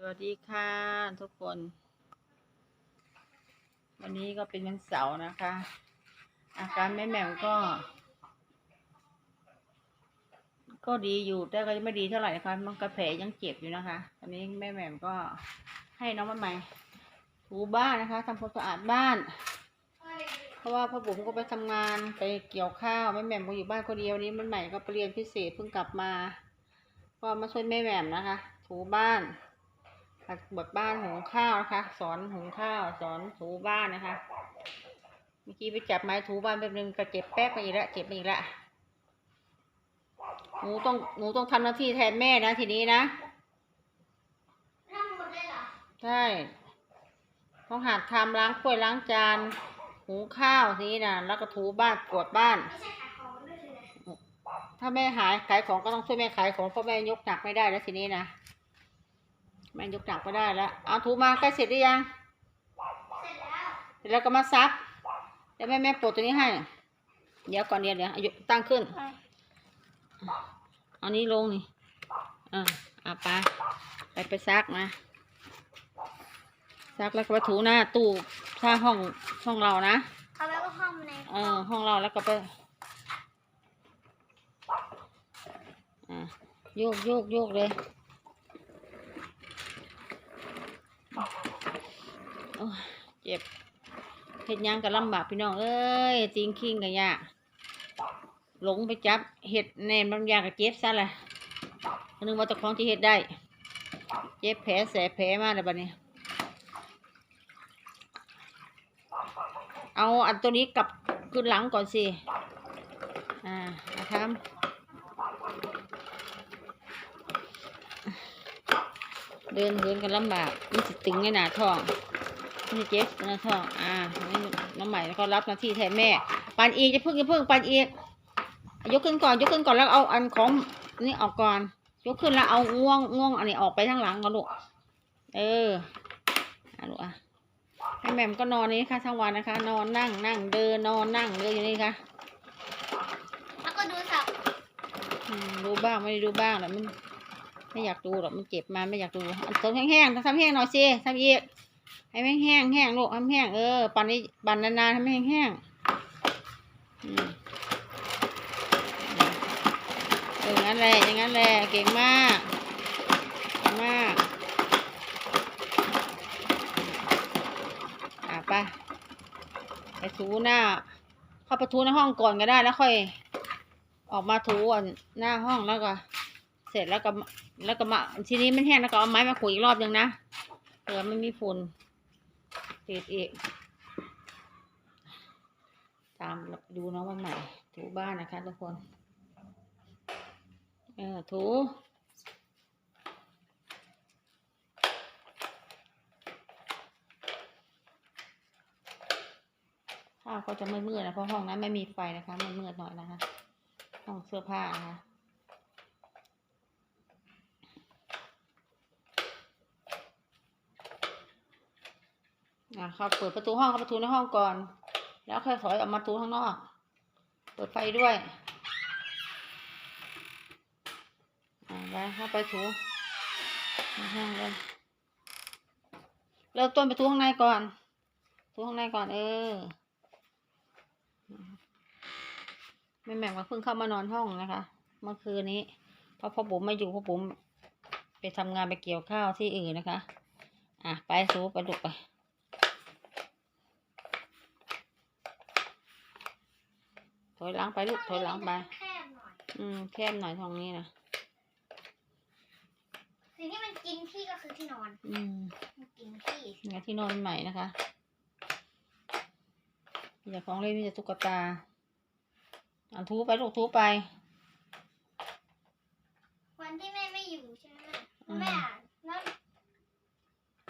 สวัสดีค่ะทุกคน วันนี้ก็เป็นวันเสาร์นะคะ อาการแม่แหม่มก็ ก็ดีอยู่แต่ก็ยังไม่ดีเท่าไหร่นะคะมันกระแผลยังเจ็บอยู่นะคะ ตอนนี้แม่แหม่มก็ให้น้องมันใหม่ถูบ้านนะคะทำความสะอาดบ้าน เพราะว่าพ่อบุ๋มก็ไปทำงานไปเกี่ยวข้าวแม่แหม่มก็อยู่บ้านคนเดียวนี้มันใหม่ก็ไปเรียนพิเศษเพิ่งกลับมา ก็มาช่วยแม่แหม่มนะคะ ถูบ้าน หัดบดบ้านหุงข้าวนะคะ สอนหุงข้าว สอนถูบ้านนะคะ เมื่อกี้ไปจับไม้ถูบ้านแป๊บนึงก็เจ็บแป๊บมาอีกแล้วเจ็บมาอีกแล้วหนูต้องหนูต้องทำหน้าที่แทนแม่นะทีนี้นะทำหมดเลยเหรอใช่ต้องหัดทำล้างถ้วยล้างจานหุงข้าวทีนี้นะแล้วก็ถูบ้านกวาดบ้าน ไม่ใช่ขายของด้วยใช่ไหมถ้าแม่หายขายของก็ต้องช่วยแม่ขายของเพราะแม่ยกหนักไม่ได้แล้วทีนี้นะ แม่ยกหนักไม่ได้แล้วเอาถูมาใกล้เสร็จหรือยังเสร็จแล้วเสร็จแล้วก็มาซักเดี๋ยวแม่แม่ปลดตัวนี้ให้ เดี๋ยวก่อนเดี๋ยวเดี๋ยวอายุตั้งขึ้นเอานี้ลงนี่อ่าเอาไปไปไปซักนะซักแล้วก็ไปถูหน้าตู้ถ้าห้องห้องเรานะเอาแล้วก็ห้องในเออห้องเราแล้วก็ไปอะโยกโยกโยกเลย โอ้เจ็บเห็ดยังก็ลำบากพี่น้องเอ้ยจริงคิงกันยากหลงไปจับเห็ดแนนบางอย่างกับเจ็บซะละนึกว่าเจ้าของจะเห็ดได้ เจ็บแผลแสบแผลมากเลยบัดนี้เอาอันตัวนี้กลับขึ้นหลังก่อนสิ อ่าอาทำเดินเดินกันลำบากมันสิตึงในหนาท้อง นสิเจ็บในหน้าท้องอ่าอันนี้น้องใหม่ก็รับหน้าที่แทนแม่ ปันอีกจะพึ่งจะพึ่งปันอีกยกขึ้นก่อน ยกขึ้นก่อนแล้วเอาอันของนี่ออกก่อน ยกขึ้นแล้วเอาง่วงง่วงอันนี้ออกไปทางหลังก่อนลูกเอออะลูกอะให้แหม่มก็นอนนี้ค่ะทั้งวันนะคะ นอนนั่งนั่งเดินนอนนั่งเดินอยู่นี่ค่ะแล้วก็ดูสับอืมดูบ้างไม่ได้ดูบ้างแต่มันไม่อยากดูหรอกมันเจ็บมาไม่อยากดูอันตรงแห้งๆทำแห้งหน่อยสิทำอีก ให้มันแห้งแห้งลูกทำแห้งเออปั่นนี้ปั่นนานๆทำให้แห้งๆอืมเอย่างนั้นแหละอย่างนั้นแหละเก่งมากเก่งมากอะไปไปถูหน้า เข้าไปถูในห้องก่อนก็ได้แล้วค่อย ออกมาถูอันหน้าห้องแล้วก็เสร็จแล้วก็แล้วก็มาทีนี้มันแห้งแล้วก็เอาไม้มาขูดอีกรอบหนึ่งนะเผื่อไม่มีฝุ่น ติดอีก ตามดูน้องวันใหม่ ถูบ้านนะคะทุกคนเออถูข้าวก็จะไม่มืดนะเพราะห้องนั้นไม่มีไฟนะคะมันมืดหน่อยนะคะห้องเสื้อผ้านะคะ อะเขาเปิดประตูห้องเข้าประตูในห้องก่อน แล้วค่อยถอยออกมาประตูข้างนอก เปิดไฟด้วยอ่าไปเข้าไปถูห้องเลยเริ่มต้นประตูข้างในก่อนประตูข้างในก่อน เออแม่แหม่มก็เพิ่งเข้ามานอนห้องนะคะ เมื่อคืนนี้เพราะพ่อบุ๋มไม่อยู่พ่อบุ๋มไปทำงานไปเกี่ยวข้าวที่อื่นนะคะ อะไปสูไปลุกไป ถอยหลังไปลูกถอยหลังไป แคบหน่อย อืมแคบหน่อยทางนี้นะสิ่งที่มันกินที่ก็คือที่นอน อืมมันกินที่นี่ที่นอนใหม่นะคะมีแต่ของเล่นมีแต่ตุ๊กตาอันทูไปลูกทูไป วันที่แม่ไม่อยู่ใช่ไหมอืม แม่แล้ว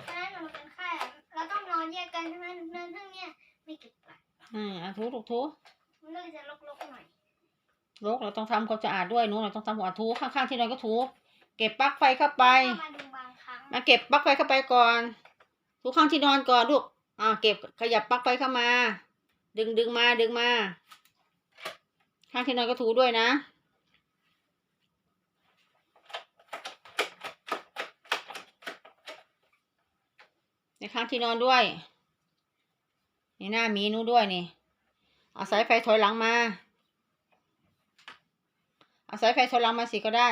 ตอนนั้นหนูเป็นไข้อะเราต้องนอนแยกกันใช่ไหมเดินทั้งเนี้ยไม่เก็บกวาดอืมอันทูลูกทู มันเลยจะลกๆหน่อยลกเราต้องทำความสะอาดด้วยหนูเราต้องทำหัวทูข้างๆที่นอนก็ทูเก็บปลั๊กไฟเข้าไปเข้ามาดูบางครั้งมาเก็บปลั๊กไฟเข้าไปก่อน ทุกข้างที่นอนก่อนลูกอ่าเก็บขยับปลั๊กไฟเข้ามา ดึงดึงมาดึงมา ข้างที่นอนก็ถูด้วยนะ ในข้างที่นอนด้วยนี่หน้าหมีนู้ด้วยนี่ เอาสายไฟถอยหลังมา เอาสายไฟถอยหลังมาสิก็ได้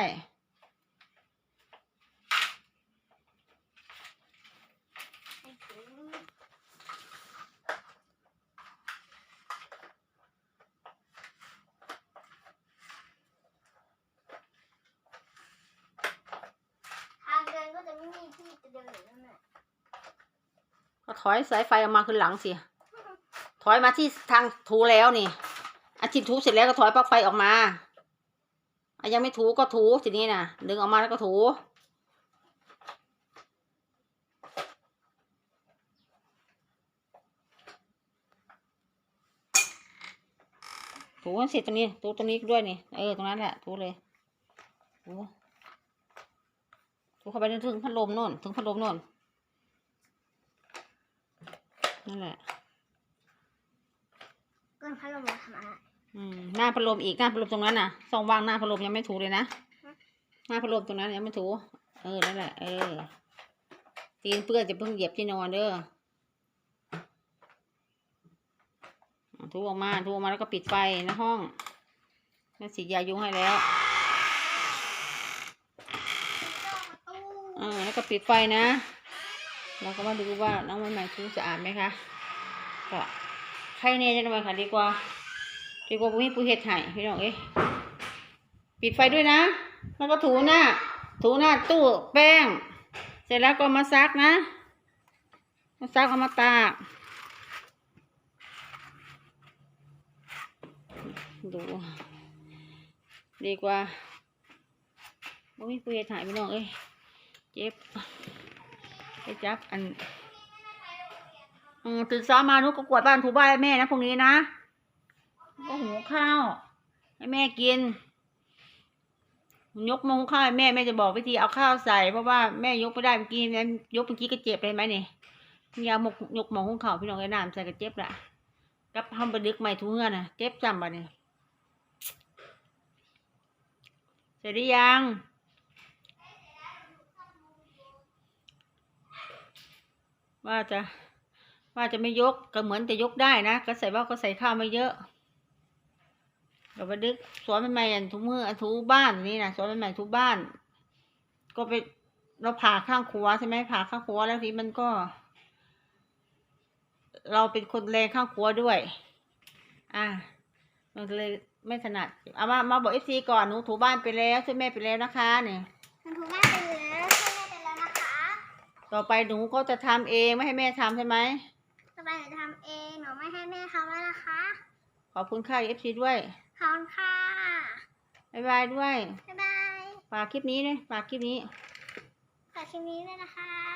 ทางเดินก็จะไม่มีที่จะเดินแล้วน่ะก็ถอยสายไฟออกมาขึ้นหลังสิ ถอยมาที่ทางถูแล้วนี่อาทิตถูเสร็จแล้วก็ถอยปลั๊กไฟออกมาอะยังไม่ถูก็ถูทีนี้นะดึงออกมาแล้วก็ถู ถูเสร็จตรงนี้ถูตรงนี้ด้วยนี่เออตรงนั้นแหละถูเลยถูถูเข้าไปถึงพัดลมโน่นถึงพัดลมโน่นนั่นแหละ พัดลมมาทำอะไรอืมหน้าพัดลมอีกหน้าพัดลมตรงนั้นน่ะสองวางหน้าพัดลมยังไม่ถูเลยนะหน้าพัดลมตรงนั้นยังไม่ถู เออนั่นแหละเออตีนเปื้อนจะเพิ่งเหยียบที่นอนเด้ออะถูออกมาถูออกมาแล้วก็ปิดไฟในห้องแม่สีดยายุงให้แล้วตู้เออแล้วก็ปิดไฟนะ เราก็มาดูว่าน้องใหม่ๆถูสะอาดไหมคะก็ ใครเนี่ยจะทำไมค่ะดีกว่า ดีกว่าปุ้ยปุ้ยเห็ดไห่พี่น้องเอ้ยปิดไฟด้วยนะแล้วก็ถูหน้า ถูหน้าตู้แป้ง เสร็จแล้วก็มาซักนะ มาซักเอามาตากดูดีกว่าปุ้ยปุ้ยเห็ดไห่พี่น้องเอ้ยเจ็บไปจับอัน อืมตื่นเช้ามานุกก็กวาดบ้านถูบ้านให้แม่นะพรุ่งนี้นะก็หุงข้าว ให้แม่กิน ยกมงข้าวให้แม่แม่จะบอกวิธีเอาข้าวใส่เพราะว่าแม่ยกไม่ได้เมื่อกี้นั้นยกเมื่อกี้ก็เจ็บเลยไหมเนี่ยยาวมกยกมองของเขาพี่น้องไอ้น้ำใส่ก็เจ็บละกับทำบดึกใหม่ทุเงื่อนน่ะเจ็บจำบ่เนี่ยเสร็จหรือยังว่าจะ ว่าจะไม่ยกก็เหมือนจะยกได้นะก็ใส่ว่าก็ใส่ข้าวไม่เยอะเดี๋ยวไปดึกสวนใหม่ๆอันทุกมืออันทุบ้านนี่นะสวนใหม่ๆทุบ้าน ก็ไปเราผ่าข้างครัวใช่ไหมผ่าข้างครัวแล้วทีมันก็ เราเป็นคนแรงข้างครัวด้วย อะมันก็เลยไม่ถนัดเอามามาบอกเอฟซีก่อนหนูถูบ้านไปแล้วช่วยแม่ไปแล้วนะคะเนี่ยมันถูกแม่ไปแล้วช่วยแม่ไปแล้วนะคะ ต่อไปหนูก็จะทำเองไม่ให้แม่ทำใช่ไหมต่อ ไปหนูจะทำเอง หนูไม่ให้แม่ทำแล้วนะคะ ขอบคุณค่ะเอฟซีด้วย ขอบคุณค่ะ บ๊ายบายด้วย บ๊ายบายฝากคลิปนี้ด้วยฝากคลิปนี้ ฝากคลิปนี้ด้วยนะคะ